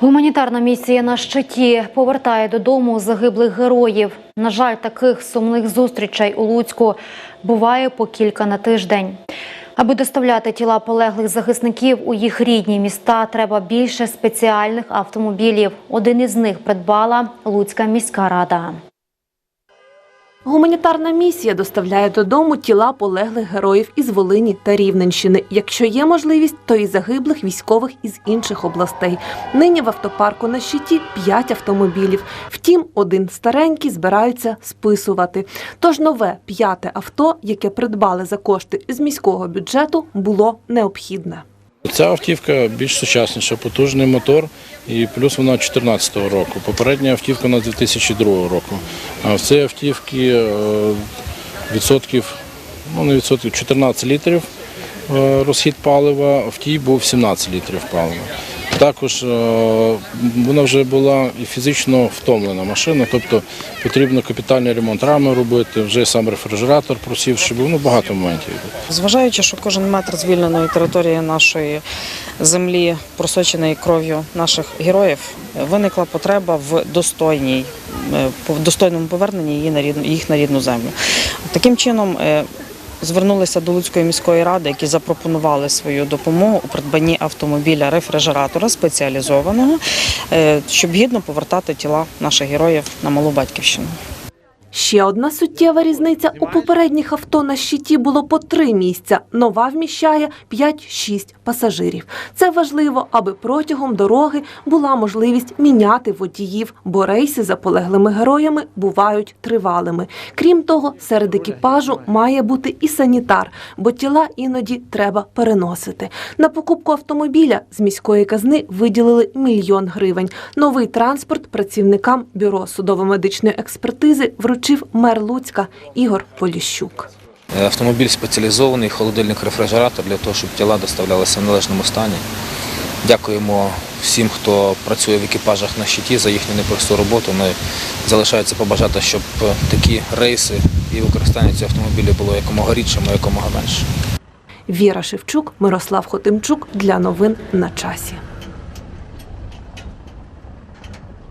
Гуманітарна місія на щиті повертає додому загиблих героїв. На жаль, таких сумних зустрічей у Луцьку буває по кілька на тиждень. Аби доставляти тіла полеглих захисників у їх рідні міста, треба більше спеціальних автомобілів. Один із них придбала Луцька міська рада. Гуманітарна місія доставляє додому тіла полеглих героїв із Волині та Рівненщини. Якщо є можливість, то і загиблих військових із інших областей. Нині в автопарку на щиті 5 автомобілів. Втім, один старенький збираються списувати. Тож нове п'яте авто, яке придбали за кошти з міського бюджету, було необхідне. Ця автівка більш сучасніша, потужний мотор, і плюс вона 2014 року. Попередня автівка на 2002 року. А в цій автівці е, відсотків, ну не відсотків, 14 літрів е, розхід палива, в тій був 17 літрів палива. Також е, вона вже була і фізично втомлена машина, тобто потрібно капітальний ремонт рами робити, вже сам рефрижератор просів, щоб ну, багато моментів. Зважаючи, що кожен метр звільненої території нашої землі, просоченої кров'ю наших героїв, виникла потреба в достойній, е, достойному поверненні її на рідну, їх на рідну землю. Таким чином. Звернулися до Луцької міської ради, які запропонували свою допомогу у придбанні автомобіля рефрижератора спеціалізованого, е, щоб гідно повертати тіла наших героїв на малу батьківщину. Ще одна суттєва різниця у попередніх авто на щиті було по три місця. Нова вміщає 5-6 пасажирів. Це важливо, аби протягом дороги була можливість міняти водіїв, бо рейси за полеглими героями бувають тривалими. Крім того, серед екіпажу має бути і санітар, бо тіла іноді треба переносити. На покупку автомобіля з міської казни виділили мільйон гривень. Новий транспорт працівникам бюро судово-медичної експертизи вручив мер Луцька Ігор Поліщук. Е, Автомобіль спеціалізований, холодильник рефрижератор для того, щоб тіла доставлялися в належному стані. Дякуємо всім, хто працює в екіпажах на щиті за їхню непросту роботу. І залишається побажати, щоб е, такі рейси і використання цього автомобіля було якомога рідшим, якомога менше. Віра Шевчук, Мирослав Хотимчук для новин на часі.